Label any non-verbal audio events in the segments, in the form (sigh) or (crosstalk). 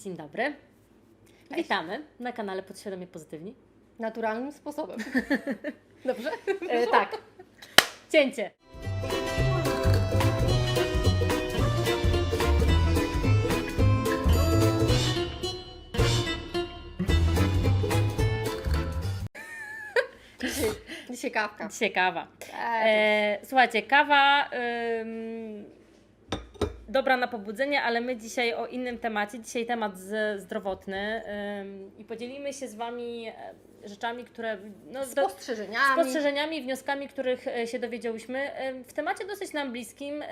Dzień dobry. Witamy na kanale Podświadomie Pozytywni. Naturalnym sposobem. (laughs) Dobrze? E, tak. Cięcie. Dzisiaj, kawka. Dzisiaj kawa. Eee, E, słuchajcie, kawa ym, dobra na pobudzenie, ale my dzisiaj o innym temacie. Dzisiaj temat zdrowotny i podzielimy się z Wami e, rzeczami, które no, do- spostrzeżeniami. spostrzeżeniami wnioskami, których e, się dowiedziałyśmy. W temacie dosyć nam bliskim. e,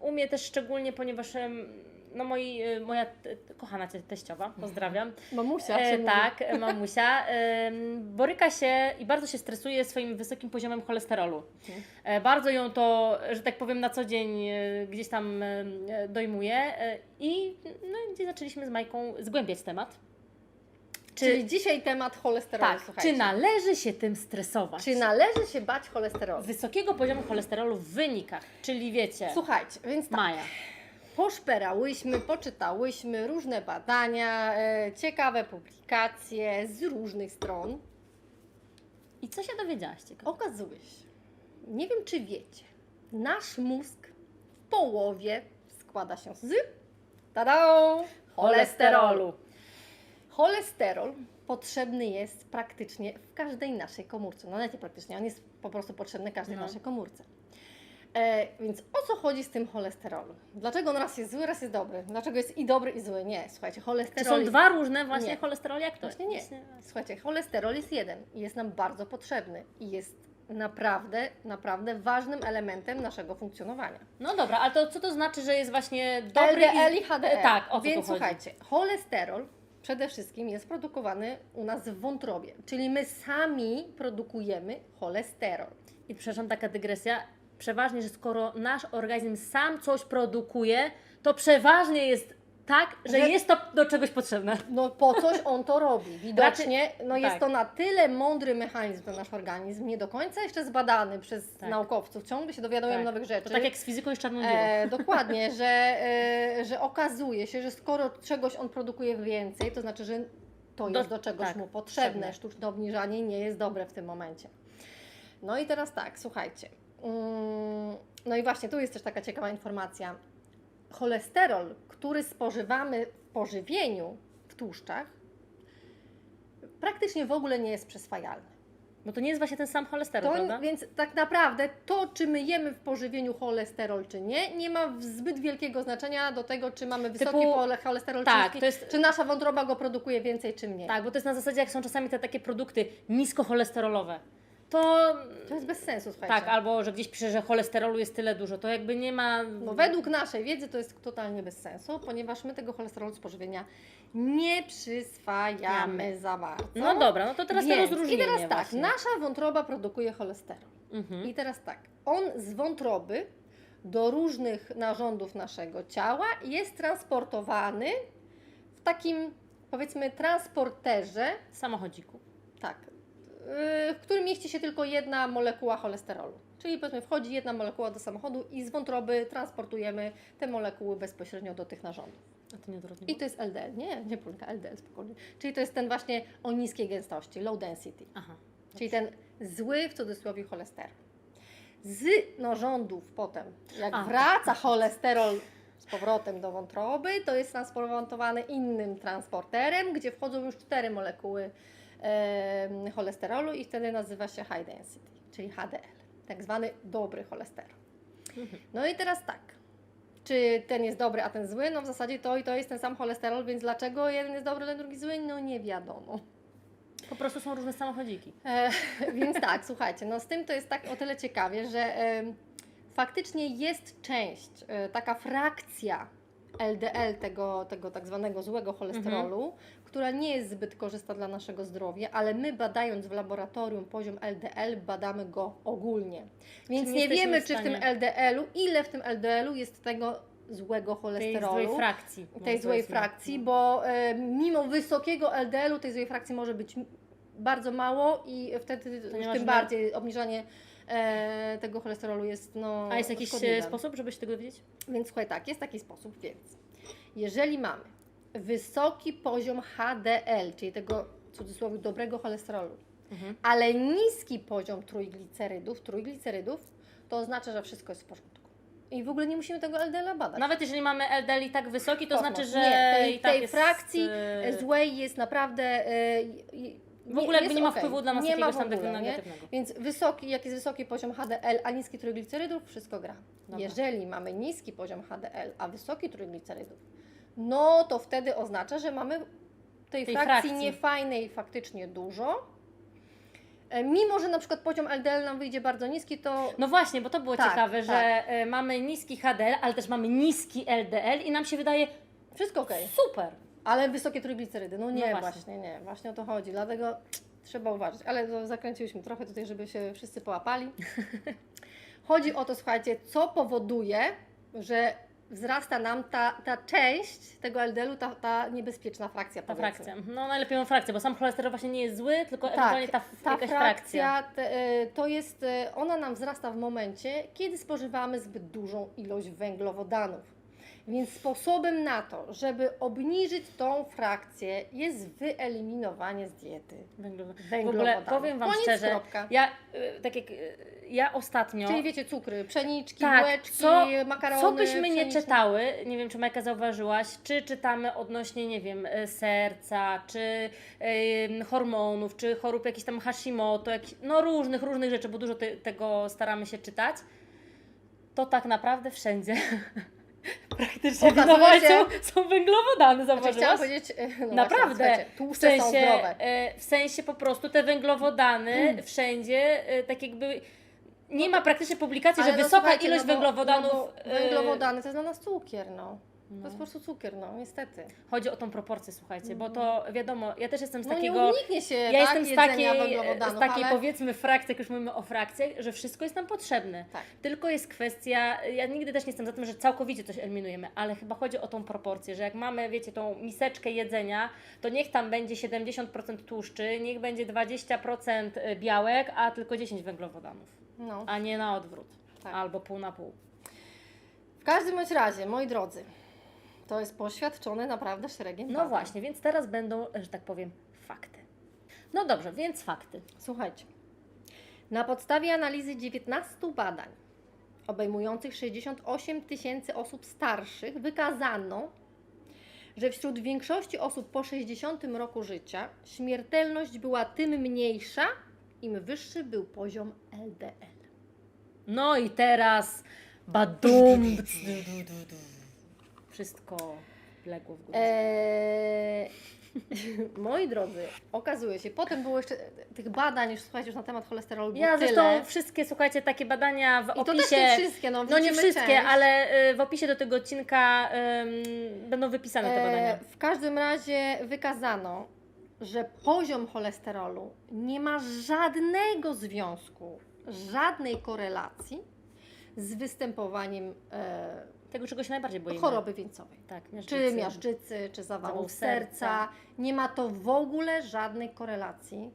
U mnie też szczególnie, ponieważ no moi, e, moja kochana te- teściowa, pozdrawiam, (laughs) Mamusia e, tak, e, (laughs) mamusia, em, boryka się i bardzo się stresuje swoim wysokim poziomem cholesterolu. Mhm. E, Bardzo ją to, że tak powiem, na co dzień e, gdzieś tam e, dojmuje e, i no, gdzie zaczęliśmy z Majką zgłębiać temat. Czy, Czyli dzisiaj temat cholesterolu, tak, słuchajcie. czy należy się tym stresować? Czy należy się bać cholesterolu? wysokiego poziomu cholesterolu w wynikach, czyli wiecie, Słuchajcie, więc tak, Maja. Poszperałyśmy, poczytałyśmy różne badania, e, ciekawe publikacje z różnych stron. I co się dowiedziałaś ciekawe? Okazuje się, nie wiem czy wiecie, nasz mózg w połowie składa się z tada, cholesterolu. Cholesterol potrzebny jest praktycznie w każdej naszej komórce. No nie praktycznie, on jest po prostu potrzebny każdej No. naszej komórce. E, więc o co chodzi z tym cholesterolem? Dlaczego on raz jest zły, raz jest dobry? Dlaczego jest i dobry, i zły? Nie, słuchajcie, Czy cholesterol są dwa różne właśnie Nie. cholesterole? Jak to? Właśnie nie. Słuchajcie, cholesterol jest jeden i jest nam bardzo potrzebny i jest naprawdę, naprawdę ważnym elementem naszego funkcjonowania. No dobra, ale to co to znaczy, że jest właśnie dobry LDL i... HDL. E, Tak, o co Więc tu chodzi? słuchajcie, cholesterol przede wszystkim jest produkowany u nas w wątrobie, czyli my sami produkujemy cholesterol. I przepraszam, taka dygresja. Przeważnie, że skoro nasz organizm sam coś produkuje, to przeważnie jest tak, że, Że- jest to do czegoś potrzebne. No po coś on to robi. Widocznie no jest tak. to na tyle mądry mechanizm, ten nasz organizm, nie do końca jeszcze zbadany przez Tak. naukowców. Ciągle się dowiadują Tak. nowych rzeczy. To tak jak z fizyką i z czarną dziurą. E, (laughs) dokładnie, że, e, że okazuje się, że skoro czegoś on produkuje więcej, to znaczy, że to Do- jest do czegoś tak, mu potrzebne. potrzebne. Sztuczne obniżanie nie jest dobre w tym momencie. No i teraz tak, słuchajcie. Mm, No i właśnie tu jest też taka ciekawa informacja. Cholesterol, który spożywamy w pożywieniu, w tłuszczach, praktycznie w ogóle nie jest przyswajalny. Bo to nie jest właśnie ten sam cholesterol, To, prawda? więc tak naprawdę to, czy my jemy w pożywieniu cholesterol, czy nie, nie ma zbyt wielkiego znaczenia do tego, czy mamy wysoki Typu- cholesterol, tak, czy jest- czy nasza wątroba go produkuje więcej, czy mniej. Tak, bo to jest na zasadzie, jak są czasami te takie produkty niskocholesterolowe. To To jest bez sensu, słuchajcie. tak, albo że gdzieś pisze, że cholesterolu jest tyle dużo, to jakby nie ma. No według naszej wiedzy to jest totalnie bez sensu, ponieważ my tego cholesterolu z pożywienia nie przyswajamy za bardzo. No dobra, no to teraz Więc, to rozróżnienie I teraz tak, właśnie. nasza wątroba produkuje cholesterol. Mhm. I teraz tak, on z wątroby do różnych narządów naszego ciała jest transportowany w takim, powiedzmy, transporterze, Samochodziku. tak, w którym mieści się tylko jedna molekuła cholesterolu. Czyli powiedzmy, wchodzi jedna molekuła do samochodu i z wątroby transportujemy te molekuły bezpośrednio do tych narządów. A to nie odwrotnie. I to jest LDL, nie, nie Polka, LDL spokojnie. Czyli to jest ten właśnie o niskiej gęstości, low density. Aha. Czyli ten zły w cudzysłowie cholesterol. Z narządów potem, jak A, wraca cholesterol z powrotem do wątroby, to jest transportowany innym transporterem, gdzie wchodzą już cztery molekuły cholesterolu i wtedy nazywa się high density, czyli HDL, tak zwany dobry cholesterol. Mhm. No i teraz tak. Czy ten jest dobry, a ten zły? No w zasadzie to i to jest ten sam cholesterol, więc dlaczego jeden jest dobry, ten drugi zły? No nie wiadomo. Po prostu są różne samochodziki. E, (laughs) więc tak, słuchajcie, no z tym to jest tak o tyle ciekawie, że em, faktycznie jest część, e, taka frakcja LDL, tego, tego tak zwanego złego cholesterolu, która nie jest zbyt korzystna dla naszego zdrowia, ale my badając w laboratorium poziom LDL, badamy go ogólnie. Więc Czyli nie wiemy, czy w tym LDL-u, ile w tym LDL-u jest tego złego Tej cholesterolu złej frakcji. tej No, złej powiedzmy. frakcji, bo e, mimo wysokiego LDL-u tej złej frakcji może być bardzo mało i wtedy tym bardziej obniżanie e, tego cholesterolu jest no A jest jakiś e, szkodliwe. sposób, żeby się tego dowiedzieć? Więc słuchaj tak, jest taki sposób, więc jeżeli mamy wysoki poziom HDL, czyli tego w cudzysłowie dobrego cholesterolu, Mhm. ale niski poziom trójglicerydów, trójglicerydów, to oznacza, że wszystko jest w porządku. I w ogóle nie musimy tego LDL-a badać. Nawet jeżeli mamy LDL i tak wysoki, to Kosmos. znaczy, że nie, tej, i tak tej jest, frakcji e, złej jest naprawdę. e, W ogóle jakby nie ma okej. wpływu dla nas nie jakiegoś tam ogóle, negatywnego. Więc wysoki, jak jest wysoki poziom HDL, a niski trójglicerydów, wszystko gra. Dobra. Jeżeli mamy niski poziom HDL, a wysoki trójglicerydów, no to wtedy oznacza, że mamy tej, Tej frakcji, frakcji. niefajnej faktycznie dużo. E, Mimo, że na przykład poziom LDL nam wyjdzie bardzo niski, to No właśnie, bo to było Tak, ciekawe, że tak. e, mamy niski HDL, ale też mamy niski LDL i nam się wydaje wszystko ok. super. Ale wysokie trójglicerydy, no nie, No właśnie. właśnie. nie, właśnie o to chodzi. Dlatego trzeba uważać. Ale to zakręciliśmy trochę tutaj, żeby się wszyscy połapali. (laughs) chodzi o to, słuchajcie, co powoduje, że wzrasta nam ta, ta część tego LDL-u, ta, ta niebezpieczna frakcja. Ta powiedzmy. frakcja. No najlepiej ją frakcję, bo sam cholesterol właśnie nie jest zły, tylko Tak, ewentualnie ta, Ta jakaś frakcja. frakcja, te, e, to jest, e, ona nam wzrasta w momencie, kiedy spożywamy zbyt dużą ilość węglowodanów. Więc sposobem na to, żeby obniżyć tą frakcję, jest wyeliminowanie z diety węglowodanów. ogóle powiem Wam Koniec, szczerze, kropka. ja y, tak jak y, ja ostatnio. Czyli wiecie, cukry, pszeniczki, Tak, bułeczki, co- makarony. Co byśmy nie czytały, nie wiem czy Majka zauważyłaś, czy czytamy odnośnie, nie wiem, y, serca, czy y, hormonów, czy chorób jakichś tam Hashimoto, no różnych, różnych rzeczy, bo dużo te, tego staramy się czytać, to tak naprawdę wszędzie (laughs) praktycznie w się- są, węglowodany, Znaczy, chciałam zauważyłaś? powiedzieć, e, no Naprawdę. Właśnie, słuchajcie, W tłuszcze są sensie, zdrowe. e, w sensie po prostu te węglowodany Mm. wszędzie e, tak jakby nie ma praktycznie publikacji, Ale że no wysoka słuchajcie, ilość no bo- węglowodanów. No węglowodany to jest dla nas cukier, no. To no. jest po prostu cukier, no, niestety. Chodzi o tą proporcję, słuchajcie, bo to wiadomo, ja też jestem z No nie takiego. uniknie się Ja tak, jestem z takiej, z takiej ale... powiedzmy frakcji, jak już mówimy o frakcjach, że wszystko jest nam potrzebne. Tak. Tylko jest kwestia, ja nigdy też nie jestem za tym, że całkowicie coś eliminujemy, ale chyba chodzi o tą proporcję, że jak mamy, wiecie, tą miseczkę jedzenia, to niech tam będzie 70% tłuszczy, niech będzie 20% białek, a tylko 10 węglowodanów, No. a nie na odwrót. Tak. Albo pół na pół. W każdym bądź razie, moi drodzy, to jest poświadczone naprawdę szeregiem No badań. właśnie, więc teraz będą, że tak powiem, fakty. No dobrze, więc fakty. Słuchajcie, na podstawie analizy 19 badań obejmujących 68 tysięcy osób starszych wykazano, że wśród większości osób po 60 roku życia śmiertelność była tym mniejsza, im wyższy był poziom LDL. No i teraz badum. Wszystko legło w górę. Eee, (laughs) moi drodzy, okazuje się, potem było jeszcze tych badań, już słuchajcie, już na temat cholesterolu było Ja tyle. zresztą wszystkie, słuchajcie, takie badania w I to opisie. też nie wszystkie, no, no nie wszystkie, część. ale y, w opisie do tego odcinka ym, będą wypisane te badania. E, w każdym razie wykazano, że poziom cholesterolu nie ma żadnego związku, żadnej korelacji z występowaniem e, Tego, czego się najbardziej boimy. choroby wieńcowej. Tak, Czy miażdżycy. miażdżycy, czy zawałów Zawałów serca. serca. Nie ma to w ogóle żadnej korelacji.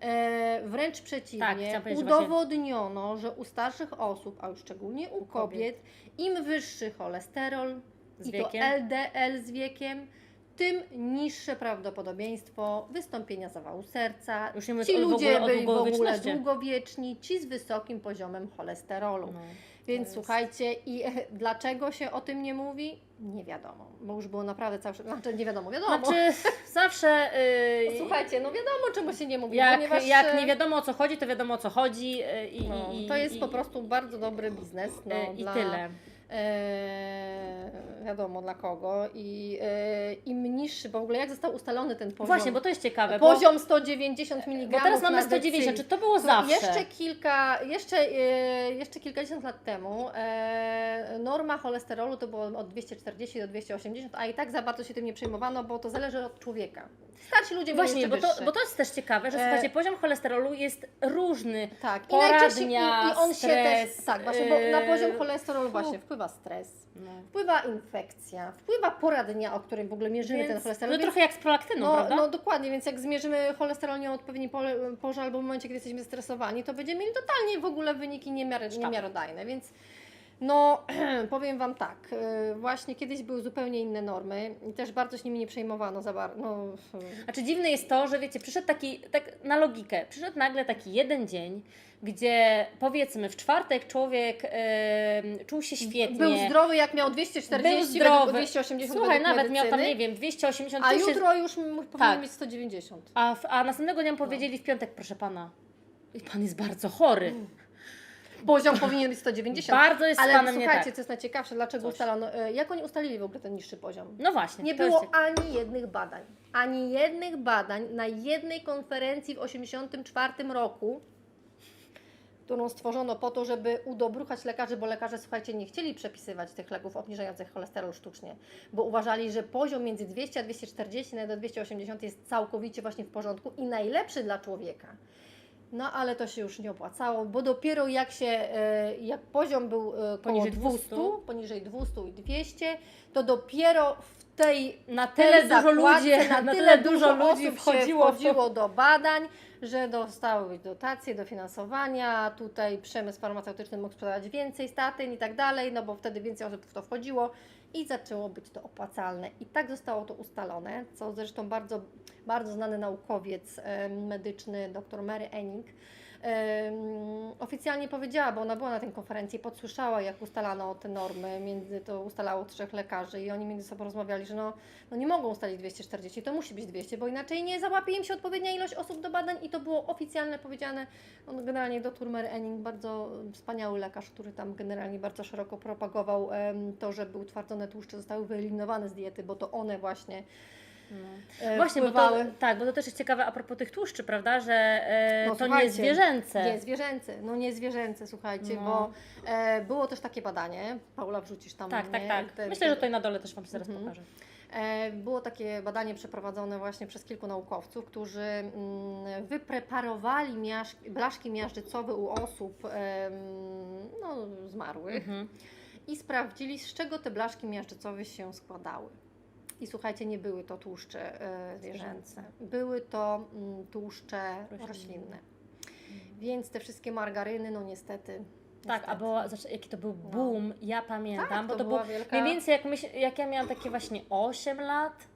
E, wręcz Tak, przeciwnie, właśnie- udowodniono, że u starszych osób, a już szczególnie u, kobiet, im wyższy cholesterol Z i wiekiem? to LDL z wiekiem, tym niższe prawdopodobieństwo wystąpienia zawału serca. Już nie Ci o- w ludzie ogóle byli w ogóle długowieczni, ci z wysokim poziomem cholesterolu. No. Więc jest- słuchajcie, i (laughs) dlaczego się o tym nie mówi? Nie wiadomo, bo już było naprawdę cały Znaczy nie wiadomo, wiadomo. Znaczy, (laughs) zawsze. y, Słuchajcie, no wiadomo czemu się nie mówi, jak, ponieważ jak e, nie wiadomo o co chodzi, to wiadomo o co chodzi. y, I, no, i, to jest i, po prostu bardzo dobry biznes. No, y, I dla, tyle. E, wiadomo dla kogo i e, im niższy, bo w ogóle jak został ustalony ten poziom? Właśnie, bo to jest ciekawe. poziom 190 mg. Bo teraz mamy 190, czy to było No, zawsze? Jeszcze kilka, jeszcze, e, jeszcze kilkadziesiąt lat temu e, norma cholesterolu to było od 240 do 280, a i tak za bardzo się tym nie przejmowano, bo to zależy od człowieka. Starsi ludzie Właśnie, bo to, wyższy. bo to jest też ciekawe, że słuchajcie, poziom cholesterolu jest różny. Tak, i i, i on się też, stres, tak, właśnie, bo na yy, poziom cholesterolu właśnie wpływa stres, No. wpływa infekcja, wpływa poradnia, o którym w ogóle mierzymy ten Więc, cholesterol. no więc- trochę jak z prolaktyną, no, prawda? no dokładnie, więc jak zmierzymy cholesterol nie o odpowiedniej porze albo w momencie, kiedy jesteśmy stresowani, to będziemy mieli totalnie w ogóle wyniki niemiar, niemiarodajne, więc No, (clears throat) powiem Wam tak, y, właśnie kiedyś były zupełnie inne normy i też bardzo się nimi nie przejmowano za bardzo. No, Znaczy dziwne jest to, że wiecie, przyszedł taki, tak na logikę, przyszedł nagle taki jeden dzień, gdzie powiedzmy w czwartek człowiek em, czuł się świetnie. był zdrowy jak miał 240, był zdrowy. według 280 Słuchaj, nawet miał tam, medycyny, nie wiem, 280 A jutro już powinien Tak. mieć 190. A, w, a następnego dnia mu powiedzieli w piątek, proszę pana, pan jest bardzo chory. Poziom powinien być 190. Bardzo jest z Ale panem nie słuchajcie, tak. co jest najciekawsze, dlaczego Coś. ustalono, e, jak oni ustalili w ogóle ten niższy poziom? No właśnie. Nie to jest było ani jednych badań, ani jednych badań na jednej konferencji w 1984 roku, którą stworzono po to, żeby udobruchać lekarzy, bo lekarze, słuchajcie, nie chcieli przepisywać tych leków obniżających cholesterol sztucznie, bo uważali, że poziom między 200 a 240, nawet do 280 jest całkowicie właśnie w porządku i najlepszy dla człowieka. No ale to się już nie opłacało, bo dopiero jak się, e, jak poziom był e, Poniżej 200, 200, poniżej 200 i 200, to dopiero w tej Na tyle dużo ludzi, na, na tyle tyle dużo ludzi wchodziło, wchodziło do badań, że dostały dotacje, dofinansowania, tutaj przemysł farmaceutyczny mógł sprzedawać więcej statyn i tak dalej, no bo wtedy więcej osób w to wchodziło i zaczęło być to opłacalne. I tak zostało to ustalone, co zresztą bardzo, bardzo znany naukowiec medyczny, dr Mary Enning, oficjalnie powiedziała, bo ona była na tej konferencji, podsłyszała jak ustalano te normy, między, to ustalało trzech lekarzy i oni między sobą rozmawiali, że no, no nie mogą ustalić 240, to musi być 200, bo inaczej nie załapie im się odpowiednia ilość osób do badań i to było oficjalne powiedziane. Generalnie dr Mary Enning, bardzo wspaniały lekarz, który tam generalnie bardzo szeroko propagował to, żeby utwardzone tłuszcze zostały wyeliminowane z diety, bo to one właśnie No. e, Właśnie, bo to, tak, bo to też jest ciekawe a propos tych tłuszczy, prawda, że e, No, to nie zwierzęce. Nie zwierzęce, no nie zwierzęce, słuchajcie, No. bo e, było też takie badanie, Paula wrzucisz tam. Tak, tak, nie? tak. Te- Myślę, że tutaj na dole też Wam się zaraz Mhm. pokażę. E, Było takie badanie przeprowadzone właśnie przez kilku naukowców, którzy mm, wypreparowali miaż, blaszki miażdżycowe u osób no, zmarłych Mhm. i sprawdzili, z czego te blaszki miażdżycowe się składały. I słuchajcie, nie były to tłuszcze e, zwierzęce, były to mm, tłuszcze Roślinne. roślinne. Więc te wszystkie margaryny, no niestety. Tak, a znaczy, jaki to był boom, ja pamiętam, Tak, bo to to była było wielka- mniej więcej jak, myśl, jak ja miałam takie właśnie 8 lat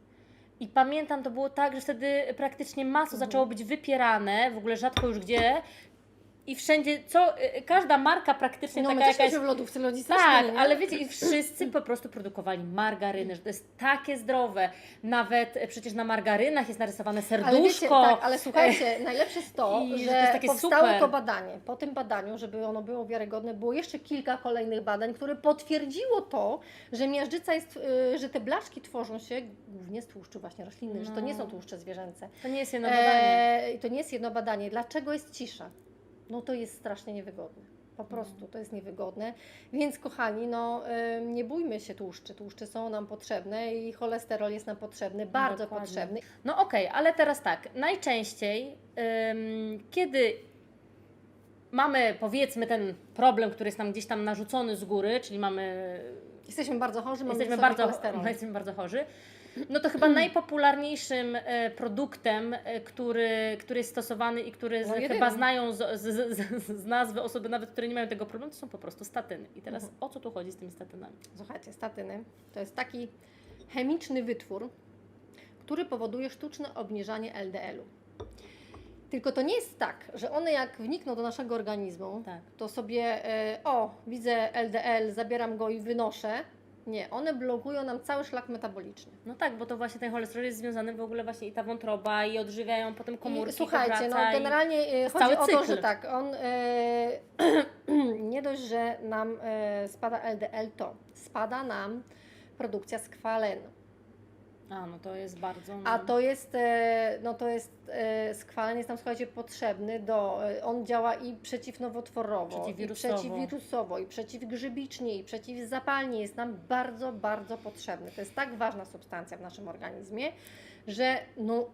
i pamiętam, to było tak, że wtedy praktycznie masło Mhm. zaczęło być wypierane, w ogóle rzadko już gdzie i wszędzie, co, y, każda marka praktycznie No taka jakaś... w lodówce ludzi Tak, ale wiecie, i wszyscy po prostu produkowali margaryny, że to jest takie zdrowe. Nawet e, przecież na margarynach jest narysowane serduszko. Ale, wiecie, tak, ale słuchajcie, (laughs) najlepsze jest to, I że że, to jest takie powstało super. to badanie. Po tym badaniu, żeby ono było wiarygodne, było jeszcze kilka kolejnych badań, które potwierdziło to, że miażdżyca jest, y, że te blaszki tworzą się głównie z tłuszczu właśnie roślinnych, że to nie No. są tłuszcze zwierzęce. To nie jest jedno badanie. E, to nie jest jedno badanie. Dlaczego jest cisza? No to jest strasznie niewygodne. Po Mhm. prostu to jest niewygodne. Więc kochani, no nie bójmy się tłuszczy. Tłuszcze są nam potrzebne i cholesterol jest nam potrzebny, bardzo Dokładnie. potrzebny. No okej, ale teraz tak, najczęściej ym, kiedy mamy powiedzmy ten problem, który jest nam gdzieś tam narzucony z góry, czyli mamy, Jesteśmy bardzo chorzy, mamy jesteśmy bardzo, cholesterol. no, (laughs) jesteśmy bardzo chorzy, no to chyba najpopularniejszym e, produktem, e, który, który jest stosowany i który z, No chyba znają z, z, z, z nazwy osoby nawet, które nie mają tego problemu, to są po prostu statyny. I teraz Mhm. o co tu chodzi z tymi statynami? Słuchajcie, statyny to jest taki chemiczny wytwór, który powoduje sztuczne obniżanie LDL-u. Tylko to nie jest tak, że one jak wnikną do naszego organizmu, Tak. to sobie, e, o, widzę LDL, zabieram go i wynoszę. Nie, one blokują nam cały szlak metaboliczny. No tak, bo to właśnie ten cholesterol jest związany w ogóle właśnie i ta wątroba i odżywiają potem komórki. I, słuchajcie, no generalnie e, chodzi o to, cykl. że tak, on e, (clears throat) nie dość, że nam e, spada LDL, to spada nam produkcja skwalenu. A, no to jest bardzo. No. A to jest, e, no to jest, e, skwalen jest nam, słuchajcie, potrzebny do, e, on działa i przeciwnowotworowo, Przeciwwirusowo. i przeciwwirusowo, i przeciwgrzybicznie, i przeciwzapalnie, jest nam bardzo, bardzo potrzebny. To jest tak ważna substancja w naszym organizmie, że no,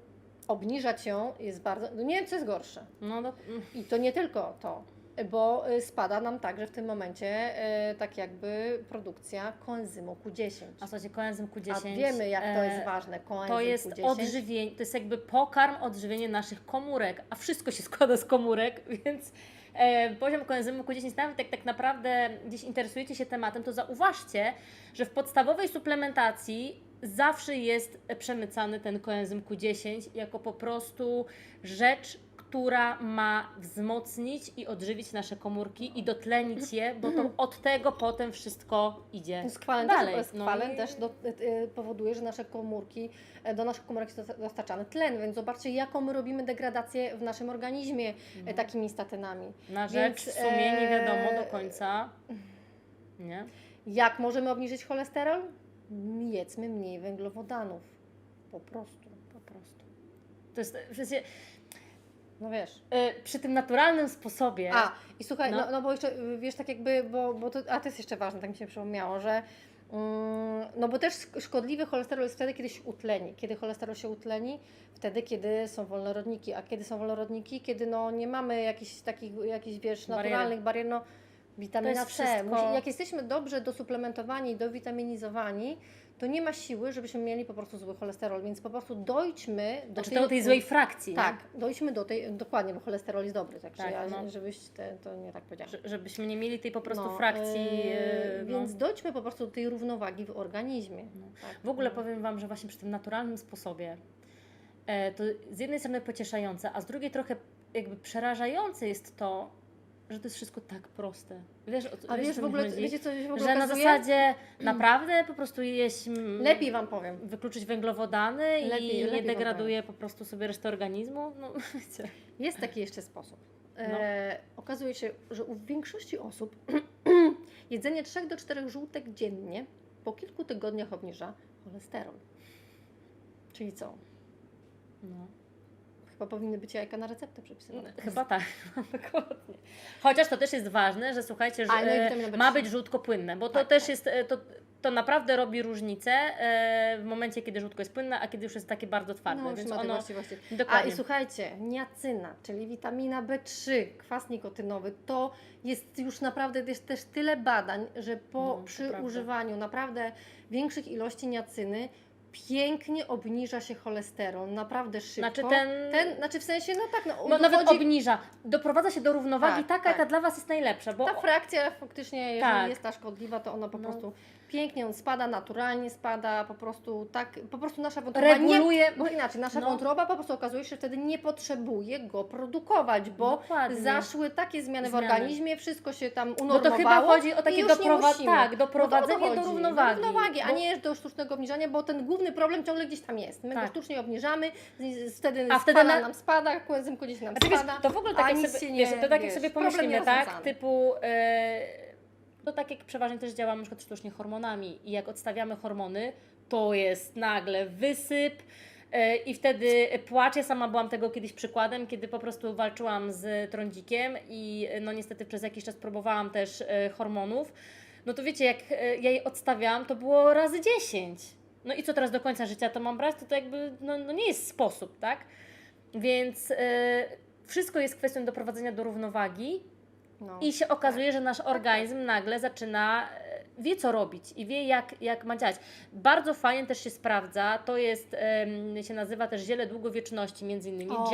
obniżać ją jest bardzo, no nie wiem, co jest gorsze. No, do, I to nie tylko to, bo y, spada nam także w tym momencie y, tak jakby produkcja koenzymu Q10. a słuchajcie, koenzym Q10. A wiemy, jak to jest e, ważne, koenzym To jest Q10. odżywienie, to jest jakby pokarm, odżywienie naszych komórek, a wszystko się składa z komórek, (laughs) więc e, poziom koenzymu Q10, nawet jak tak naprawdę gdzieś interesujecie się tematem, to zauważcie, że w podstawowej suplementacji zawsze jest przemycany ten koenzym Q10 jako po prostu rzecz, która ma wzmocnić i odżywić nasze komórki i dotlenić je, bo to od tego potem wszystko idzie Skwalen, dalej. też, No skwalen i- też do, y, powoduje, że nasze komórki, e, do naszych komórek jest dostarczany tlen, więc zobaczcie, jaką my robimy degradację w naszym organizmie Mhm. takimi statynami. Na rzecz w sumie nie wiadomo do końca. Nie? Jak możemy obniżyć cholesterol? Jedzmy mniej węglowodanów. Po prostu. Po prostu. To jest w sensie, No wiesz. y, przy tym naturalnym sposobie. A, i słuchaj, no, No. no, bo jeszcze, y, wiesz, tak jakby, bo, bo to, a to jest jeszcze ważne, tak mi się przypomniało, że mm, no bo też szkodliwy cholesterol jest wtedy, kiedy się utleni. Kiedy cholesterol się utleni? Wtedy, kiedy są wolnorodniki. A kiedy są wolnorodniki? Kiedy no nie mamy jakichś takich, jakichś wiesz, naturalnych barier, no witamina C. wszystko- jak jesteśmy dobrze dosuplementowani i dowitaminizowani, to nie ma siły, żebyśmy mieli po prostu zły cholesterol, więc po prostu dojdźmy do Znaczy to tej złej frakcji. tak, dojdźmy do tej, dokładnie, bo cholesterol jest dobry, także Tak, ja, no. żebyś te, to nie tak powiedziałam. Nie? Że- Żebyśmy nie mieli tej po prostu No, frakcji. e, y, no. Więc dojdźmy po prostu do tej równowagi w organizmie. No. Tak, W ogóle no. powiem Wam, że właśnie przy tym naturalnym sposobie e, to z jednej strony pocieszające, a z drugiej trochę jakby przerażające jest to, że to jest wszystko tak proste. Wiesz, o, A wiesz, w ogóle, chodzi? wiecie co się w ogóle że na okazuje? zasadzie naprawdę po prostu jeść mm, Lepiej Wam powiem. wykluczyć węglowodany Lepiej- i nie degraduje po prostu sobie reszty organizmu. No, (laughs) wiecie. Jest taki jeszcze sposób. No. E, okazuje się, że u większości osób (clears throat) jedzenie 3 do 4 żółtek dziennie po kilku tygodniach obniża cholesterol. Czyli co? No. Chyba powinny być jajka na receptę przepisywane. Chyba tak, (laughs) dokładnie. Chociaż to też jest ważne, że słuchajcie, że A, no i witamina B3. ma być żółtko płynne, bo to Tak, też tak. jest, e, to, to naprawdę robi różnicę e, w momencie, kiedy żółtko jest płynne, a kiedy już jest takie bardzo twarde, No, więc ma ono... właściwości. A Dokładnie. i słuchajcie, niacyna, czyli witamina B3, kwas nikotynowy, to jest już naprawdę jest też tyle badań, że po, No, przy prawda. używaniu naprawdę większych ilości niacyny pięknie obniża się cholesterol, naprawdę szybko. Znaczy ten- ten znaczy w sensie, no tak, no, No, nawet dochodzi- obniża, doprowadza się do równowagi Tak, taka, tak. jaka dla Was jest najlepsza, bo ta frakcja faktycznie, jeżeli Tak. jest ta szkodliwa, to ona po No. prostu pięknie on spada, naturalnie spada, po prostu tak, po prostu nasza wątroba nie reguluje... Bo inaczej, nasza No. wątroba po prostu okazuje się, że wtedy nie potrzebuje go produkować, bo Dokładnie. zaszły takie zmiany, Zmiany. w organizmie, wszystko się tam Bo unormowało. to chyba chodzi o takie nie doprowa- tak, Bo to o to doprowadzenie do chodzi, równowagi. Do równowagi, a Bo- nie do sztucznego obniżania, bo ten główny problem ciągle gdzieś tam jest. My Tak. go sztucznie obniżamy, wtedy, A a wtedy na- nam spada, koenzym gdzieś nam wiesz, spada. to w ogóle a tak jak sobie, wiesz, nie- to tak jak wiesz, sobie pomyślimy, tak? Typu, e, to tak jak przeważnie też działamy na przykład sztucznie hormonami i jak odstawiamy hormony, to jest nagle wysyp e, i wtedy płacz. Ja sama byłam tego kiedyś przykładem, kiedy po prostu walczyłam z trądzikiem i e, no niestety przez jakiś czas próbowałam też e, hormonów. No to wiecie, jak ja je odstawiałam, to było razy 10. No i co teraz do końca życia to mam brać? To, to jakby no, no nie jest sposób, tak? Więc wszystko jest kwestią doprowadzenia do równowagi No. i się okazuje, że nasz organizm nagle zaczyna, e, wie co robić i wie jak, jak ma działać. Bardzo fajnie też się sprawdza, to jest, em, się nazywa też ziele długowieczności, między innymi O.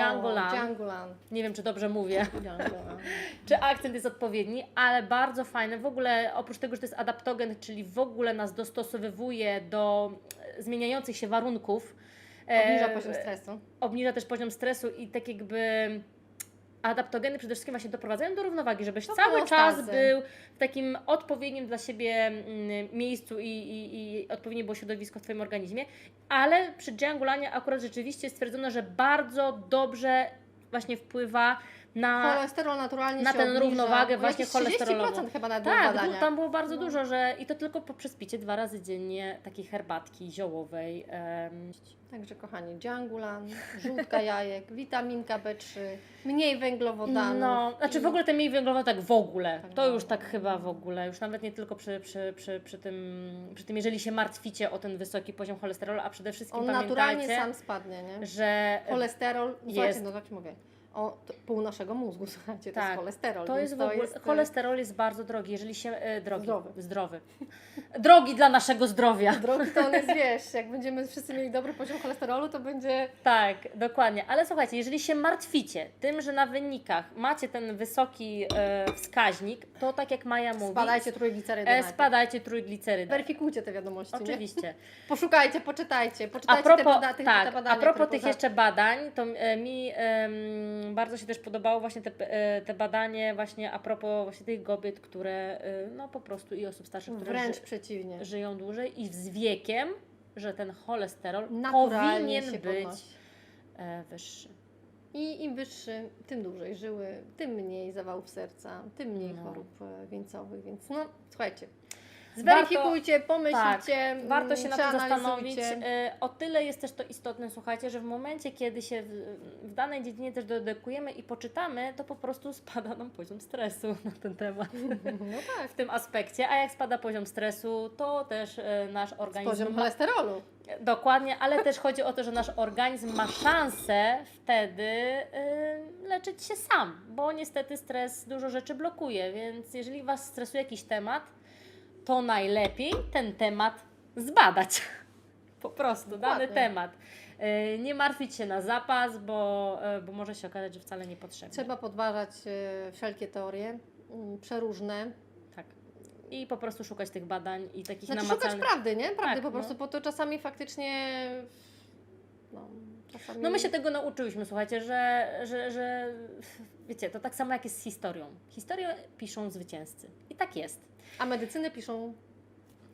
Nie wiem, czy dobrze mówię, (laughs) (laughs) czy akcent jest odpowiedni, ale bardzo fajne. W ogóle oprócz tego, że to jest adaptogen, czyli w ogóle nas dostosowywuje do e, zmieniających się warunków. e, Obniża poziom stresu. obniża też poziom stresu i tak jakby adaptogeny przede wszystkim właśnie doprowadzają do równowagi, żebyś Do cały czas homeostazy. był w takim odpowiednim dla siebie mm, miejscu i, i, i odpowiednie było środowisko w Twoim organizmie, ale przy Djanglanie akurat rzeczywiście stwierdzono, że bardzo dobrze właśnie wpływa na... Cholesterol naturalnie na tę równowagę właśnie jakieś 30% cholesterolową. chyba na Tak, badania. tam było bardzo No. dużo, że i to tylko poprzez picie dwa razy dziennie takiej herbatki ziołowej. em, Także kochani, djangulan, żółtka jajek, (laughs) witaminka B3, mniej węglowodanów. No, znaczy w ogóle te mniej węglowe tak w ogóle. Tak to w już tak chyba w ogóle. Już nawet nie tylko przy, przy, przy, przy, tym, przy tym, jeżeli się martwicie o ten wysoki poziom cholesterolu, a przede wszystkim On naturalnie pamiętajcie, sam spadnie, nie? że Cholesterol, jest- no tak mówię, o, pół naszego mózgu, (laughs) słuchajcie, to Tak, jest cholesterol. to jest w ogóle, jest, e, cholesterol jest bardzo drogi, jeżeli się, e, drogi, Zdrowy. zdrowy. (laughs) drogi dla naszego zdrowia. (laughs) Drogi to on jest, wiesz, jak będziemy wszyscy mieli dobry poziom cholesterolu, to będzie... Tak, dokładnie. Ale słuchajcie, jeżeli się martwicie tym, że na wynikach macie ten wysoki e, wskaźnik, to tak jak Maja mówi, Spadajcie trójglicerydy e, spadajcie trójglicerydę. Weryfikujcie te wiadomości? Oczywiście. Poszukajcie, poczytajcie, A poczytajcie propos, te, bada, te, tak, te badania. a propos tych jeszcze badań, to e, mi em, bardzo się też podobało właśnie te, e, te badanie właśnie a propos właśnie tych kobiet, które e, no po prostu i osób starszych, które Wręcz ży, przeciwnie. żyją dłużej i z wiekiem, że ten cholesterol Naturalnie powinien być podnosi. e, wyższy. I im wyższy, tym dłużej żyły, tym mniej zawałów serca, tym mniej No. chorób wieńcowych, więc no, słuchajcie. Zweryfikujcie, pomyślcie, mm, Warto się nad tym zastanowić. przeanalizujcie. E, O tyle jest też to istotne, słuchajcie, że w momencie, kiedy się w, w danej dziedzinie też dedykujemy i poczytamy, to po prostu spada nam poziom stresu na ten temat. No tak, (laughs) w tym aspekcie, a jak spada poziom stresu, to też e, nasz organizm. poziom ma, cholesterolu. dokładnie, ale też chodzi o to, że nasz organizm ma szansę wtedy e, leczyć się sam, bo niestety stres dużo rzeczy blokuje, więc jeżeli Was stresuje jakiś temat, to najlepiej ten temat zbadać. (laughs) Po prostu, dany Dokładnie. temat. E, Nie martwić się na zapas, bo, e, bo może się okazać, że wcale niepotrzebny. Trzeba podważać e, wszelkie teorie, mm, przeróżne. Tak. I po prostu szukać tych badań i takich Znaczy szukać namacalnych. prawdy, nie? Prawdy Tak, po prostu, no. bo to czasami faktycznie... No, czasami... No my się tego nauczyłyśmy, słuchajcie, że, że, że wiecie, to tak samo jak jest z historią. Historię piszą zwycięzcy. I tak jest. A medycynę piszą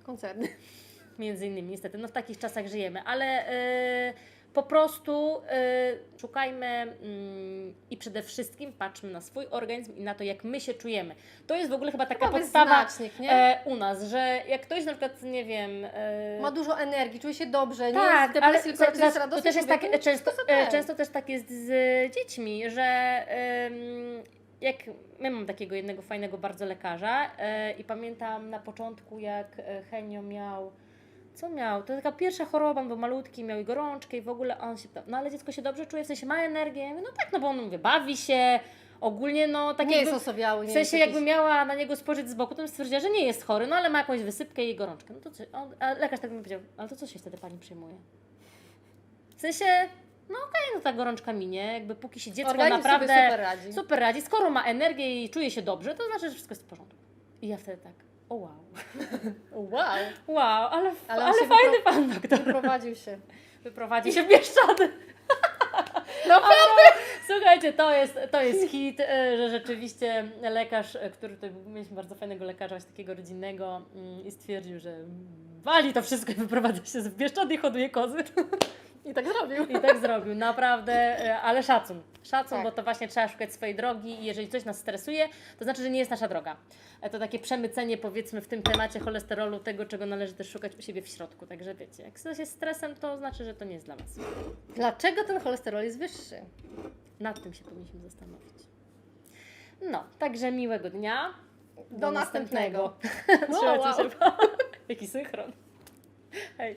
koncerny. Między innymi, niestety, no w takich czasach żyjemy, ale y, po prostu y, szukajmy mm, i przede wszystkim patrzmy na swój organizm i na to, jak my się czujemy. To jest w ogóle chyba taka Chyba podstawa nie? e, u nas, że jak ktoś na przykład, nie wiem... e, Ma dużo energii, czuje się dobrze, nie Tak, jest w depresji, ale tylko za- jest to też jest tak, często, e, okej. często też tak jest z dziećmi, że jak my mam takiego jednego fajnego bardzo lekarza i pamiętam na początku jak Henio miał co miał? To taka pierwsza choroba, on był malutki, miał i gorączkę i w ogóle on się no ale dziecko się dobrze czuje, w sensie ma energię? Ja mówię, no tak, no bo on mówię, bawi się, ogólnie no tak nie jakby, jest osobiały, w nie sensie jest jakby miała na niego spojrzeć z boku, to bym stwierdziła, że nie jest chory, no ale ma jakąś wysypkę i gorączkę. No to co? On, a lekarz tak mi powiedział, ale to co się wtedy pani przejmuje? W sensie, no okej, no ta gorączka minie, jakby póki się dziecko Organizm naprawdę super radzi. super radzi, skoro ma energię i czuje się dobrze, to znaczy, że wszystko jest w porządku. I ja wtedy tak, o wow, Wow, wow, ale, Ale ale, fajny pan doktor. wyprowadził się. Wyprowadzi się w Bieszczady. (laughs) Naprawdę? Słuchajcie, to jest, to jest hit, e, że rzeczywiście lekarz, e, który tutaj był- mieliśmy bardzo fajnego lekarza, właśnie takiego rodzinnego mm, i stwierdził, że wali to wszystko i wyprowadza się z Bieszczady i hoduje kozy. (laughs) I tak zrobił. I tak zrobił, naprawdę, e, ale szacun. Szacun, Tak. bo to właśnie trzeba szukać swojej drogi i jeżeli coś nas stresuje, to znaczy, że nie jest nasza droga. E, To takie przemycenie powiedzmy w tym temacie cholesterolu, tego czego należy też szukać u siebie w środku. Także wiecie, jak coś jest stresem, to znaczy, że to nie jest dla Was. Dlaczego ten cholesterol jest wyższy? Nad tym się powinniśmy zastanowić. No, także miłego dnia. Do następnego. (laughs) Trzymajcie wow. się. (laughs) Jaki synchron. Hej.